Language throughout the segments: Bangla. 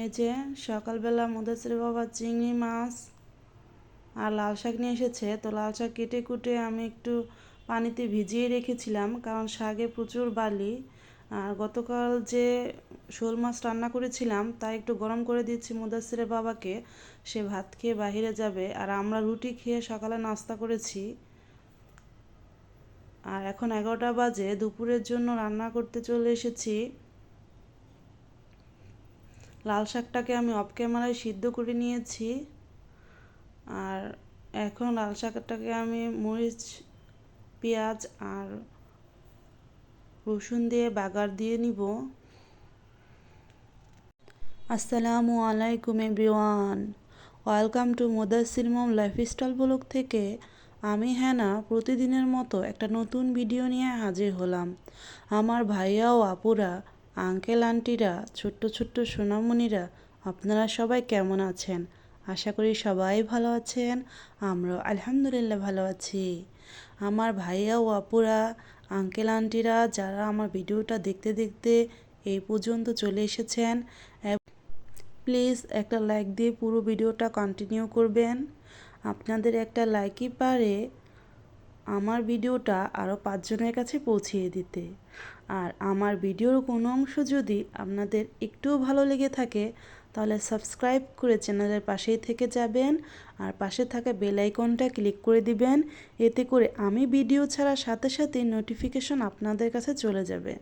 এই যে, সকালবেলা মুদাসির বাবা চিংড়ি মাছ আর লাল শাক নিয়ে এসেছে। তো লাল শাক কেটে কুটে আমি একটু পানিতে ভিজিয়ে রেখেছিলাম, কারণ শাকে প্রচুর বালি। আর গতকাল যে শোল মাছ রান্না করেছিলাম তা একটু গরম করে দিচ্ছি মুদাসিরের বাবাকে। সে ভাত খেয়ে বাহিরে যাবে। আর আমরা রুটি খেয়ে সকালে নাস্তা করেছি। আর এখন এগারোটা বাজে, দুপুরের জন্য রান্না করতে চলে এসেছি। লাল শাকটাকে আমি অফ ক্যামেরায় সিদ্ধ করে নিয়েছি। আর এখন লাল শাকটাকে আমি মরিচ, পেঁয়াজ আর রসুন দিয়ে বাগার দিয়ে নিব। আসসালামু আলাইকুম everyone. Welcome to Mudassir mom lifestyle blog থেকে। আমি হ্যানা প্রতিদিনের মতো একটা নতুন ভিডিও নিয়ে হাজির হলাম। আমার ভাইয়া ও আপুরা আঙ্কেল, আন্টিরা, ছোট্ট ছোট্ট সোনামণিরা, আপনারা সবাই কেমন আছেন? আশা করি সবাই ভালো আছেন, আমরাও আলহামদুলিল্লাহ ভালো আছি। আমার ভাইয়া ও আপুরা, আঙ্কেল, আন্টিরা, যারা আমার ভিডিওটা দেখতে দেখতে এই পর্যন্ত চলে এসেছেন প্লিজ একটা লাইক দিয়ে পুরো ভিডিওটা কন্টিনিউ করবেন। আপনাদের একটা লাইকই পারে আমার ভিডিওটা আরও পাঁচজনের কাছে পৌঁছিয়ে দিতে। আর আমার ভিডিওর কোনো অংশ যদি আপনাদের একটুও ভালো লেগে থাকে, তাহলে সাবস্ক্রাইব করে চ্যানেলের পাশেই থেকে যাবেন আর পাশে থাকা বেল আইকনটা ক্লিক করে দিবেন। এতে করে আমি ভিডিও ছাড়ার সাথে সাথে নোটিফিকেশন আপনাদের কাছে চলে যাবে।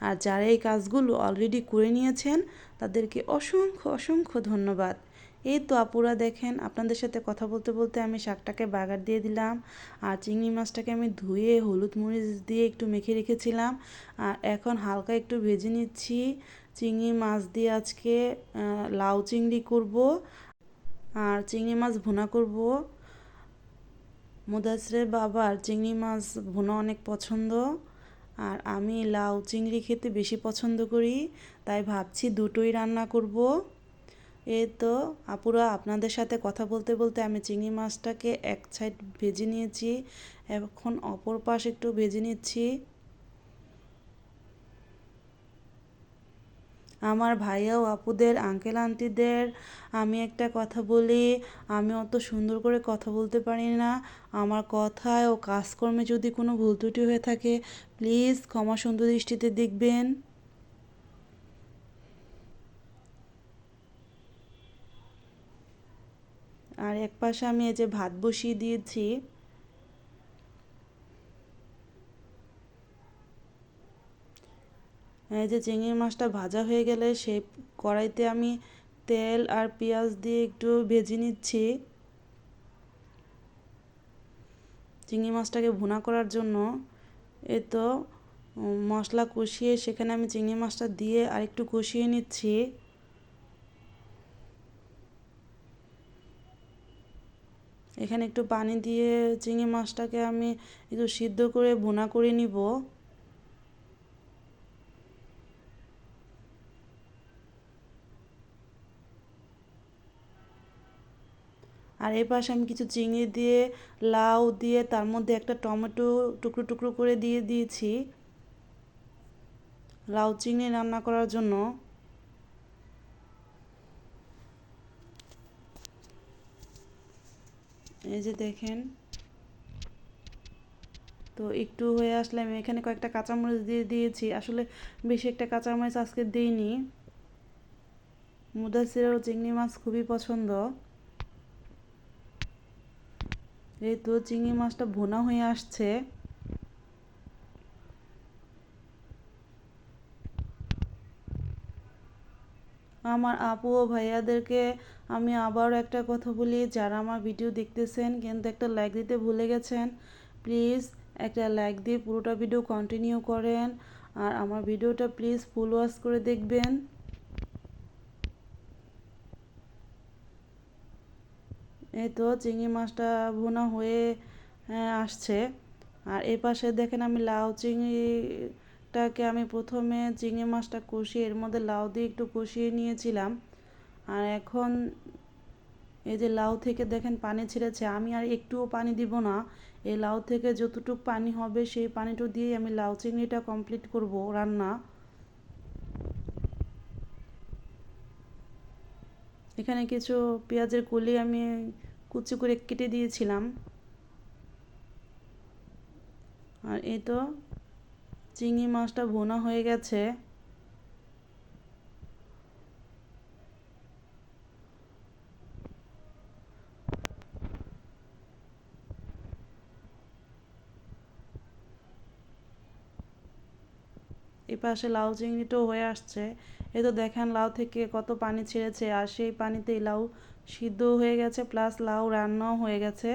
আর যারা এই কাজগুলো অলরেডি করে নিয়েছেন, তাদেরকে অসংখ্য অসংখ্য ধন্যবাদ। এই তো আপুরা দেখেন, আপনাদের সাথে কথা বলতে বলতে আমি শাকটাকে বাগার দিয়ে দিলাম, আর চিংড়ি মাছটাকে আমি ধুয়ে হলুদ মরিচ দিয়ে একটু মেখে রেখেছিলাম, আর এখন হালকা একটু ভেজে নিচ্ছি। চিংড়ি মাছ দিয়ে আজকে লাউ চিংড়ি করব, আর চিংড়ি মাছ ভুনা করব। মুদাসরের বাবার চিংড়ি মাছ ভুনা অনেক পছন্দ, আর আমি লাউ চিংড়ি খেতে বেশি পছন্দ করি, তাই ভাবছি দুটোই রান্না করব। এই তো আপুরা আপনাদের সাথে কথা বলতে বলতে আমি চিংড়ি মাছটাকে এক সাইড ভেজে নিয়েছি, এখন অপর পাশ একটু ভেজে নিচ্ছি। আমার ভাইয়া ও আপুদের আঙ্কেল আন্টিদের আমি একটা কথা বলি, আমি অত সুন্দর করে কথা বলতে পারি না। আমার কথায় ও কাজকর্মে যদি কোনো ভুল ত্রুটি হয়ে থাকে প্লিজ ক্ষমা সুন্দর দৃষ্টিতে দেখবেন। আর এক পাশে আমি এই যে ভাত বসিয়ে দিয়েছি। এই যে চিংড়ি মাছটা ভাজা হয়ে গেলে সেই কড়াইতে আমি তেল আর পেঁয়াজ দিয়ে একটু ভেজে নিচ্ছি। চিংড়ি মাছটাকে ভুনা করার জন্য এ তো মশলা কষিয়ে সেখানে আমি চিংড়ি মাছটা দিয়ে আর একটু কষিয়ে নিচ্ছি। এখানে একটু পানি দিয়ে চিংড়ি মাছটাকে আমি একটু সিদ্ধ করে ভুনা করে নিব। আর এই পাশে আমি কিছু চিংড়ি দিয়ে, লাউ দিয়ে, তার মধ্যে একটা টমেটো টুকরো টুকরো করে দিয়ে দিয়েছি। লাউ চিংড়ি রান্না করার জন্য। এই যে দেখেন। তো একটু হয়ে আসলে আমি এখানে কয়েকটা কাঁচামরিচ দিয়ে দিয়েছি। আসলে বেশি একটা কাঁচামরিচ আজকে দিইনি। মুদাসিরাও চিংড়ি মাছ খুবই পছন্দ। এই তো চিংড়ি মাছটা ভোনা হয়ে আসছে। আমার আপু ও ভাইয়াদেরকে আমি আবারও একটা কথা বলি, যারা আমার ভিডিও দেখতেছেন কিন্তু একটা লাইক দিতে ভুলে গেছেন প্লিজ একটা লাইক দিয়ে পুরোটা ভিডিও কন্টিনিউ করেন আর আমার ভিডিওটা প্লিজ ফুল ওয়াশ করে দেখবেন। এই তো চিংড়ি মাছটা ভুনা হয়ে আসছে। আর এই পাশে দেখেন আমি লাউ মাছটাকে আমি প্রথমে চিংড়ি মাছটা কষিয়ে এর মধ্যে লাউ দিয়ে একটু কষিয়ে নিয়েছিলাম। আর এখন এই যে লাউ থেকে দেখেন পানি ছেড়েছে, আমি আর একটুও পানি দিব না। এই লাউ থেকে যতটুক পানি হবে সেই পানিটু দিয়েই আমি লাউ চিংড়িটা কমপ্লিট করব রান্না। এখানে কিছু পেঁয়াজের কলি আমি কুচি করে কেটে দিয়েছিলাম। আর এই তো চিংড়ি মাছটা ভোনা হয়ে গেছে। এই পাশে লাউ চিংড়িটাও হয়ে আসছে। এই তো দেখেন লাউ থেকে কত পানি ছেড়েছে, আর সেই পানিতেই লাউ সিদ্ধ হয়ে গেছে, প্লাস লাউ রান্নাও হয়ে গেছে,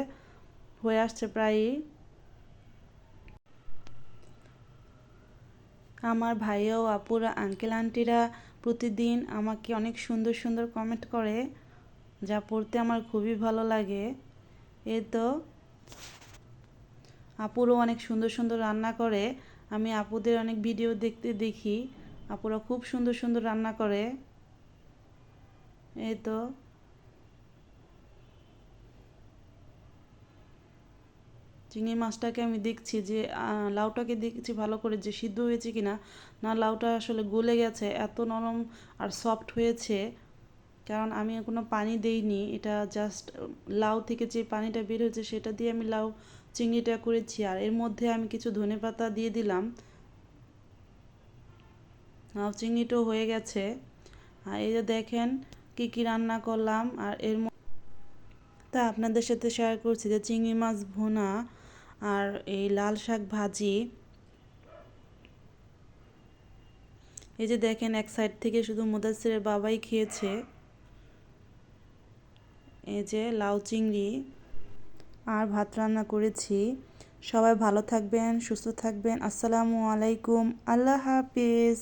হয়ে আসছে প্রায়ই। আমার ভাইয়া ও আপুরা আঙ্কেল আন্টিরা প্রতিদিন আমাকে অনেক সুন্দর সুন্দর কমেন্ট করে, যা পড়তে আমার খুবই ভালো লাগে। এ তো আপুরও অনেক সুন্দর সুন্দর রান্না করে, আমি আপুদের অনেক ভিডিও দেখতে দেখি, আপুরা খুব সুন্দর সুন্দর রান্না করে। এই তো চিংড়ি মাছটাকে আমি দেখছি যে লাউটাকে দেখছি ভালো করে যে সিদ্ধ হয়েছে কিনা, না লাউটা আসলে গলে গেছে, এত নরম আর সফট হয়েছে। কারণ আমি কোনো পানি দেইনি, এটা জাস্ট লাউ থেকে যে পানিটা বের হয়েছে সেটা দিয়ে আমি লাউ চিংড়িটা করেছি। আর এর মধ্যে আমি কিছু ধনে পাতা দিয়ে দিলাম। লাউ চিংড়িটাও হয়ে গেছে। আর এই যে দেখেন কি কি রান্না করলাম। আর এর তা আপনাদের সাথে শেয়ার করছি যে চিংড়ি মাছ ভুনা আর এই লাল শাক ভাজি, এই যে দেখেন এক সাইড থেকে শুধু মুদাসিরের বাবাই খেয়েছে। এই যে লাউ চিংড়ি আর ভাত রান্না করেছি। সবাই ভালো থাকবেন, সুস্থ থাকবেন। আসসালামু আলাইকুম। আল্লাহ হাফিজ।